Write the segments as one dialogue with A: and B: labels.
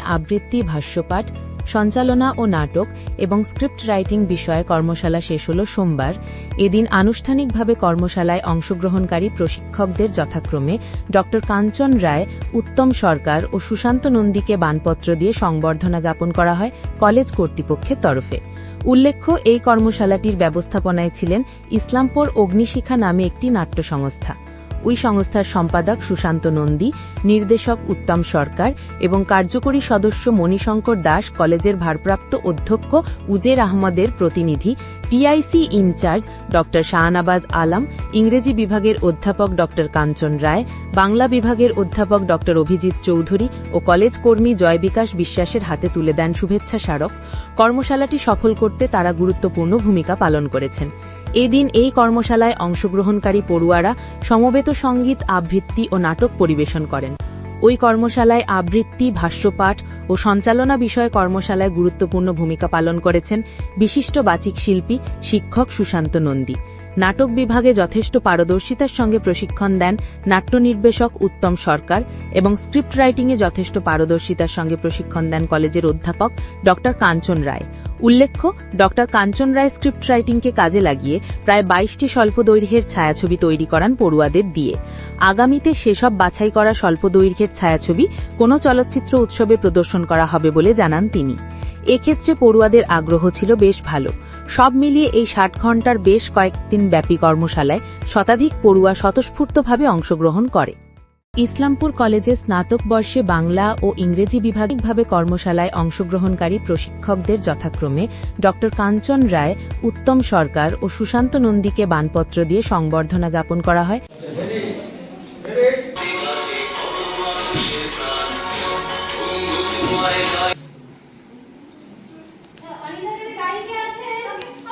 A: আবৃত্তি, ভাষ্যপাঠ, সঞ্চালনা ও নাটক এবং স্ক্রিপ্ট রাইটিং বিষয়ে কর্মশালা শেষ হল সোমবার। এদিন আনুষ্ঠানিকভাবে কর্মশালায় অংশগ্রহণকারী প্রশিক্ষকদের যথাক্রমে ড. কাঞ্চন রায়, উত্তম সরকার ও সুশান্ত নন্দীকে বানপত্র দিয়ে সংবর্ধনা জ্ঞাপন করা হয় কলেজ কর্তৃপক্ষের তরফে। উল্লেখ্য, এই কর্মশালাটির ব্যবস্থাপনায় ছিলেন ইসলামপুর অগ্নিশিখা নামে একটি নাট্য সংস্থা ওই সংস্থার সম্পাদক সুশান্ত নন্দী, নির্দেশক উত্তম সরকার এবং কার্যকরী সদস্য মণিশঙ্কর দাস, কলেজের ভারপ্রাপ্ত অধ্যক্ষ উজের আহমদের প্রতিনিধি, টিআইসি ইনচার্জ ড শাহনাবাজ আলম, ইংরেজি বিভাগের অধ্যাপক ড কাঞ্চন রায়, বাংলা বিভাগের অধ্যাপক ড অভিজিৎ চৌধুরী ও কলেজ কর্মী জয়বিকাশ বিশ্বাসের হাতে তুলে দেন শুভেচ্ছা স্মারক। কর্মশালাটি সফল করতে তারা গুরুত্বপূর্ণ ভূমিকা পালন করেছেন। এদিন এই কর্মশালায় অংশগ্রহণকারী পড়ুয়ারা সমবেত সংগীত, আবৃত্তি ও নাটক পরিবেশন করেন। ওই কর্মশালায় আবৃত্তি, ভাষ্যপাঠ ও সঞ্চালনা বিষয়ে কর্মশালায় গুরুত্বপূর্ণ ভূমিকা পালন করেছেন বিশিষ্ট বাচিক শিল্পী শিক্ষক সুশান্ত নন্দী। নাটক বিভাগে যথেষ্ট পারদর্শিতার সঙ্গে প্রশিক্ষণ দেন নাট্য নির্দেশক উত্তম সরকার এবং স্ক্রিপ্ট রাইটিংয়ে যথেষ্ট পারদর্শিতার সঙ্গে প্রশিক্ষণ দেন কলেজের অধ্যাপক ড. কাঞ্চন রায়। উল্লেখ্য, ড. কাঞ্চন রায় স্ক্রিপ্ট রাইটিংকে কাজে লাগিয়ে প্রায় বাইশটি স্বল্প দৈর্ঘ্যের ছায়াছবি তৈরি করান পড়ুয়াদের দিয়ে। আগামীতে সেসব বাছাই করা স্বল্প দৈর্ঘ্যের ছায়াছবি কোনো চলচ্চিত্র উৎসবে প্রদর্শন করা হবে বলে জানান তিনি। এক্ষেত্রে পড়ুয়াদের আগ্রহ ছিল বেশ ভালো। সব মিলিয়ে এই ষাট ঘণ্টার বেশ কয়েকদিন ব্যাপী কর্মশালায় শতাধিক পড়ুয়া স্বতঃস্ফূর্তভাবে অংশগ্রহণ করে। ইসলামপুর কলেজে স্নাতক বর্ষে বাংলা ও ইংরেজি বিভাগিকভাবে কর্মশালায় অংশগ্রহণকারী প্রশিক্ষকদের যথাক্রমে ড. কাঞ্চন রায়, উত্তম সরকার ও সুশান্ত নন্দীকে বানপত্র দিয়ে সংবর্ধনা জ্ঞাপন করা হয়।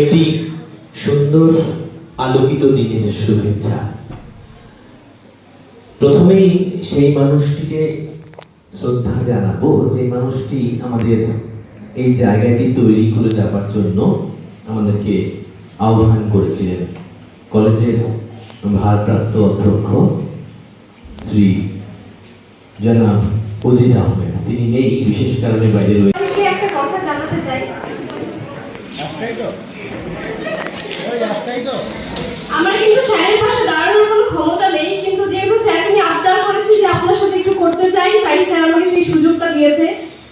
B: একটি সুন্দর আলোকিত দিনের শুভেচ্ছা। প্রথমেই সেই মানুষটিকে শ্রদ্ধা জানাব যে মানুষটি আমাদের এই জায়গাটি তৈরি করে দেওয়ার জন্য আমাদেরকে আহ্বান করেছিলেন। কলেজের ভারপ্রাপ্ত অধ্যক্ষ শ্রী জনাব অজিত আহমেদ। তিনি নেই, বিশেষ কারণে বাইরে রয়েছে
C: একটা কথা জানাতে চাই? আমার কিন্তু স্যারের পাশে দাঁড়ানোর কোনো ক্ষমতা নেই, কিন্তু যেহেতু স্যার আমি আবদার করেছি যে আপনার সাথে একটু করতে চাই, তাই স্যার আমাকে সেই সুযোগটা দিয়েছে।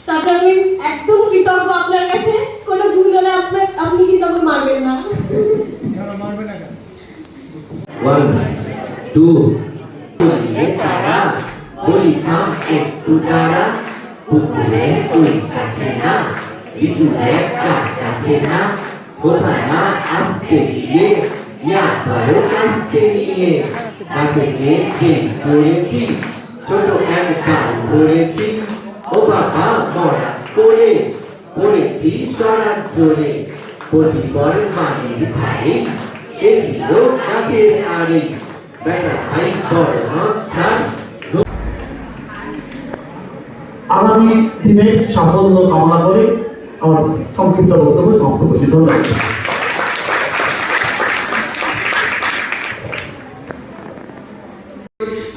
C: তার জন্য আমি একদম কৃতজ্ঞ আপনার কাছে। কোনো ভুল হলে আপনার আপনি আমাকে মারবেন না।
B: ওয়ান টু বলিয়ে তারা, বলি থাম একটু দাঁড়া। পুকুরে তুই কাছে না। বিচুলে কাজ আছে না কোথা কাছে জোরে। পরিবার মানির ভাই ছাড়।
D: আগামী দিনে সাফল্য কামনা করে আমার সংক্ষিপ্ত বক্তব্য সমাপ্ত করছি। ধন্যবাদ।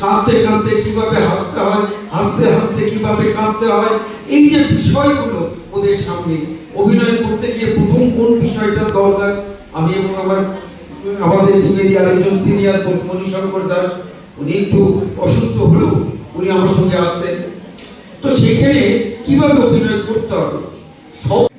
E: কাঁদতে কাঁদতে কীভাবে হাসতে হয়, হাসতে হাসতে কীভাবে কাঁদতে হয়, এই যে বিষয়গুলো ওদের সামনে, অভিনয় করতে গিয়ে প্রথম কোন বিষয়টা দরকার? আমি এবং আমার, আমাদের টিমেরই আরেকজন সিনিয়র কোচ মণিশঙ্কর দাস, উনি একটু অসুস্থ হলেও উনি আমার সঙ্গে আসতেন। তো সেখানে কীভাবে অভিনয় করতে হবে? সব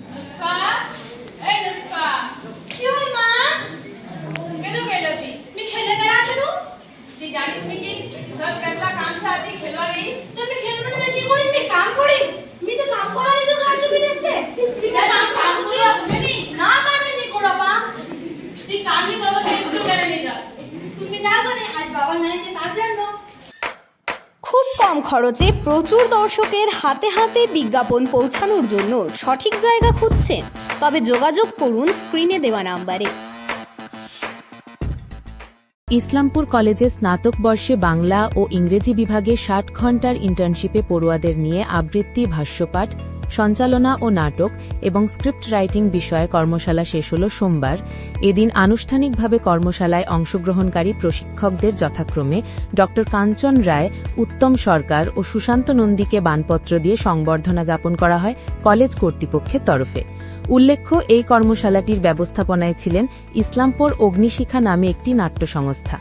F: খরচে প্রচুর দর্শকের হাতে হাতে বিজ্ঞাপন পৌঁছানোর জন্য সঠিক জায়গা খুঁজছেন। তবে যোগাযোগ করুন স্ক্রিনে দেওয়া নাম্বারে।
A: ইসলামপুর কলেজে স্নাতক বর্ষে বাংলা ও ইংরেজি বিভাগে ষাট ঘণ্টার ইন্টার্নশিপে পড়ুয়াদের নিয়ে আবৃত্তি ভাষ্যপাঠ সঞ্চালনা ও নাটক এবং স্ক্রিপ্ট রাইটিং বিষয়ে কর্মশালা শেষ হল সোমবার। এদিন আনুষ্ঠানিকভাবে কর্মশালায় অংশগ্রহণকারী প্রশিক্ষকদের যথাক্রমে ড. কাঞ্চন রায়, উত্তম সরকার ও সুশান্ত নন্দীকে বানপত্র দিয়ে সংবর্ধনা জ্ঞাপন করা হয় কলেজ কর্তৃপক্ষের তরফে। উল্লেখ্য, এই কর্মশালাটির ব্যবস্থাপনায় ছিলেন ইসলামপুর অগ্নিশিখা নামে একটি নাট্য সংস্থা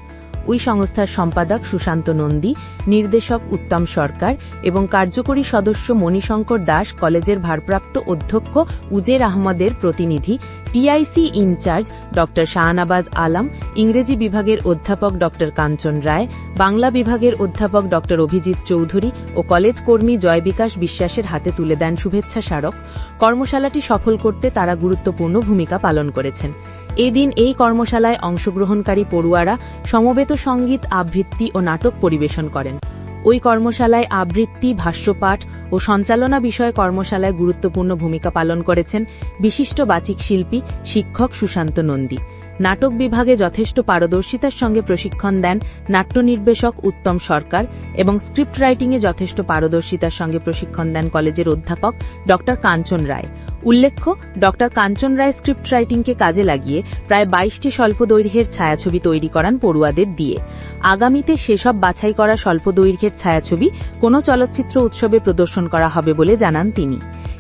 A: ওই সংস্থার সম্পাদক সুশান্ত নন্দী, নির্দেশক উত্তম সরকার এবং কার্যকরী সদস্য মণিশঙ্কর দাস, কলেজের ভারপ্রাপ্ত অধ্যক্ষ উজের আহমদের প্রতিনিধি, টিআইসি ইনচার্জ ড শাহনাবাজ আলম, ইংরেজি বিভাগের অধ্যাপক ড কাঞ্চন রায়, বাংলা বিভাগের অধ্যাপক ড অভিজিৎ চৌধুরী ও কলেজ কর্মী জয়বিকাশ বিশ্বাসের হাতে তুলে দেন শুভেচ্ছা স্মারক। কর্মশালাটি সফল করতে তারা গুরুত্বপূর্ণ ভূমিকা পালন করেছেন। এদিন এই কর্মশালায় অংশগ্রহণকারী পড়ুয়ারা সমবেত সংগীত, আবৃত্তি ও নাটক পরিবেশন করেন। ওই কর্মশালায় আবৃত্তি, ভাষ্যপাঠ ও সঞ্চালনা বিষয়ে কর্মশালায় গুরুত্বপূর্ণ ভূমিকা পালন করেছেন বিশিষ্ট বাচিক শিল্পী শিক্ষক সুশান্ত নন্দী। নাটক বিভাগে যথেষ্ট পারদর্শিতার সঙ্গে প্রশিক্ষণ দেন নাট্য নির্দেশক উত্তম সরকার এবং স্ক্রিপ্ট রাইটিংয়ে যথেষ্ট পারদর্শিতার সঙ্গে প্রশিক্ষণ দেন কলেজের অধ্যাপক ড. কাঞ্চন রায়। উল্লেখ্য, ড. কাঞ্চন রায় স্ক্রিপ্ট রাইটিংকে কাজে লাগিয়ে প্রায় বাইশটি স্বল্প দৈর্ঘ্যের ছায়াছবি তৈরি করান পড়ুয়াদের দিয়ে। আগামীতে সেসব বাছাই করা স্বল্প দৈর্ঘ্যের ছায়াছবি কোনো চলচ্চিত্র উৎসবে প্রদর্শন করা হবে বলে জানান তিনি।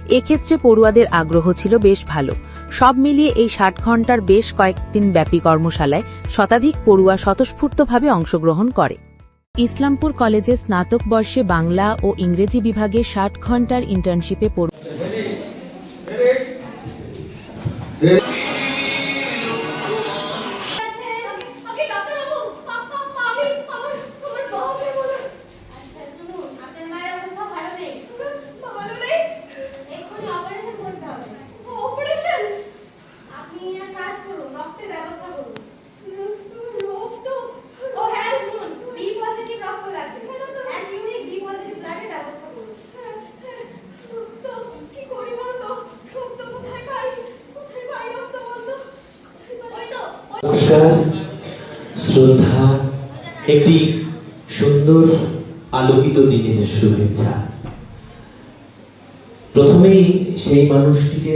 A: এক্ষেত্রে পড়ুয়াদের আগ্রহ ছিল বেশ ভালো। সব মিলিয়ে এই ষাট ঘণ্টার বেশ কয়েকদিন ব্যাপী কর্মশালায় শতাধিক পড়ুয়া স্বতঃস্ফূর্তভাবে অংশগ্রহণ করে। ইসলামপুর কলেজে স্নাতক বর্ষে বাংলা ও ইংরেজি বিভাগে ষাট ঘণ্টার ইন্টার্নশিপে পড়ু
C: ওকে ডক্টর বাবু পাপা আমি আমার আমার বাবাকে বলে আচ্ছা শুনুন আপনার মায়ের অবস্থা ভালো নেই ভালো নেই এক্ষুনি অপারেশন করতে হবে অপারেশন আপনি এক কাজ করুন রক্তের ব্যবস্থা করুন রক্ত ও হ্যাঁ শুনুন বি পজিটিভ রক্ত লাগবে এক ইউনিট বি পজিটিভ ব্লাডের ব্যবস্থা করুন রক্ত কি করি বলতো রক্ত কোথায় পাই কোথায় পাই রক্ত বলতো ওই তো
B: নমস্কার, শ্রদ্ধা, একটি সুন্দর আলোকিত দিনের শুভেচ্ছা। প্রথমেই সেই মানুষটিকে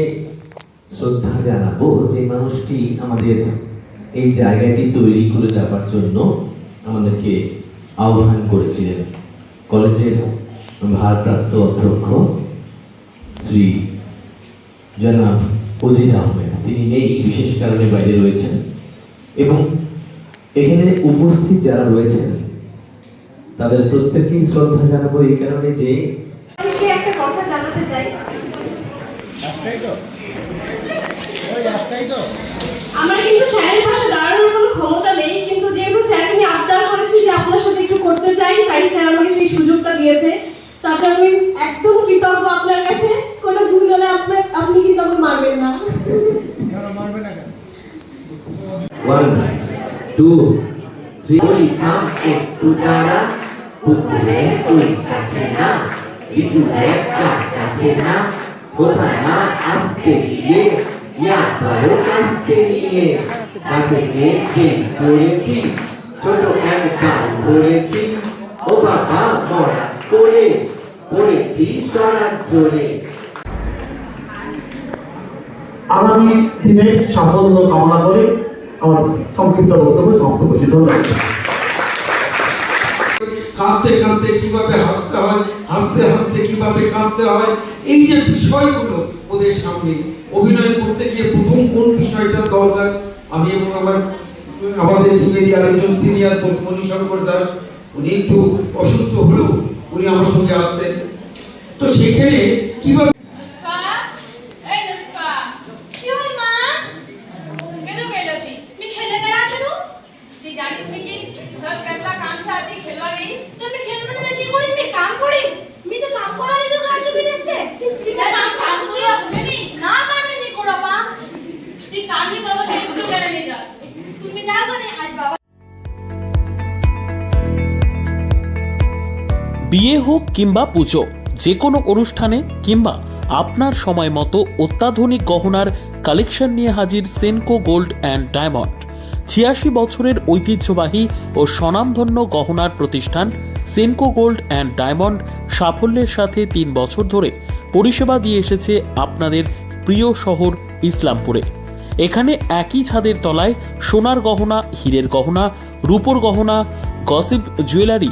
B: শ্রদ্ধা জানাব যে মানুষটি আমাদের এই জায়গাটি তৈরি করে দেওয়ার জন্য আমাদেরকে আহ্বান করেছিলেন। কলেজের ভারপ্রাপ্ত অধ্যক্ষ শ্রী জনাব অজির আহমেদ। তিনি নেই, বিশেষ কারণে বাইরে রয়েছেন। এবং এখানে উপস্থিত যারা রয়েছেন তাদের প্রত্যেককেই শ্রদ্ধা জানাব এই কারণে যে
C: একটা কথা জানাতে চাই। আমার কিন্তু স্যারের পাশে দাঁড়ানোর কোনো ক্ষমতা নেই কিন্তু যেহেতু স্যার আমি আবদার করেছি যে আপনার সাথে একটু করতে চাই তাই স্যার আমাকে সেই সুযোগটা দিয়েছে। তার জন্য আমি একদম কৃতজ্ঞ আপনার কাছে কোনো ভুল হলে আপনার আপনি কিন্তু আমাকে মারবেন না
B: ওয়ান টু থ্রি বলি একটু দাঁড়া পুকুরে তুই কাছে না গাছ কাছে না কোথায় না আসতে গিয়ে আসতে নিয়ে কাছে গিয়ে যে চড়েছি ছোট এক ডাল ধরেছি ও বাবা মরা করে পড়েছি সরার জোরে
D: আগামী দিনের সাফল্য কামনা করে আমার সংক্ষিপ্ত বক্তব্য সমাপ্ত করছি। ধন্যবাদ।
E: কাঁদতে কাঁদতে কীভাবে হাসতে হয়, হাসতে হাসতে কীভাবে কাঁদতে হয়, এই যে বিষয়গুলো ওদের সামনে, অভিনয় করতে গিয়ে প্রথম কোন বিষয়টা দরকার? আমি এবং আমার, আমাদের টিমেরই আরেকজন সিনিয়র শঙ্কর দাস, উনি একটু অসুস্থ হলেও উনি আমার সঙ্গে আসতেন। তো সেখানে কীভাবে
G: বিয়ে হোক কিংবা পুজো যে কোনো অনুষ্ঠানে কিংবা আপনার সময় মতো অত্যাধুনিক গহনার কালেকশন নিয়ে হাজির সেনকো গোল্ড অ্যান্ড ডায়মন্ড। ছিয়াশি বছরের ঐতিহ্যবাহী ও স্বনামধন্য গহনার প্রতিষ্ঠান সেনকো গোল্ড অ্যান্ড ডায়মন্ড সাফল্যের সাথে তিন বছর ধরে পরিষেবা দিয়ে এসেছে আপনাদের প্রিয় শহর ইসলামপুরে। এখানে একই ছাদের তলায় সোনার গহনা, হীরের গহনা, রূপোর গহনা, গসিপ জুয়েলারি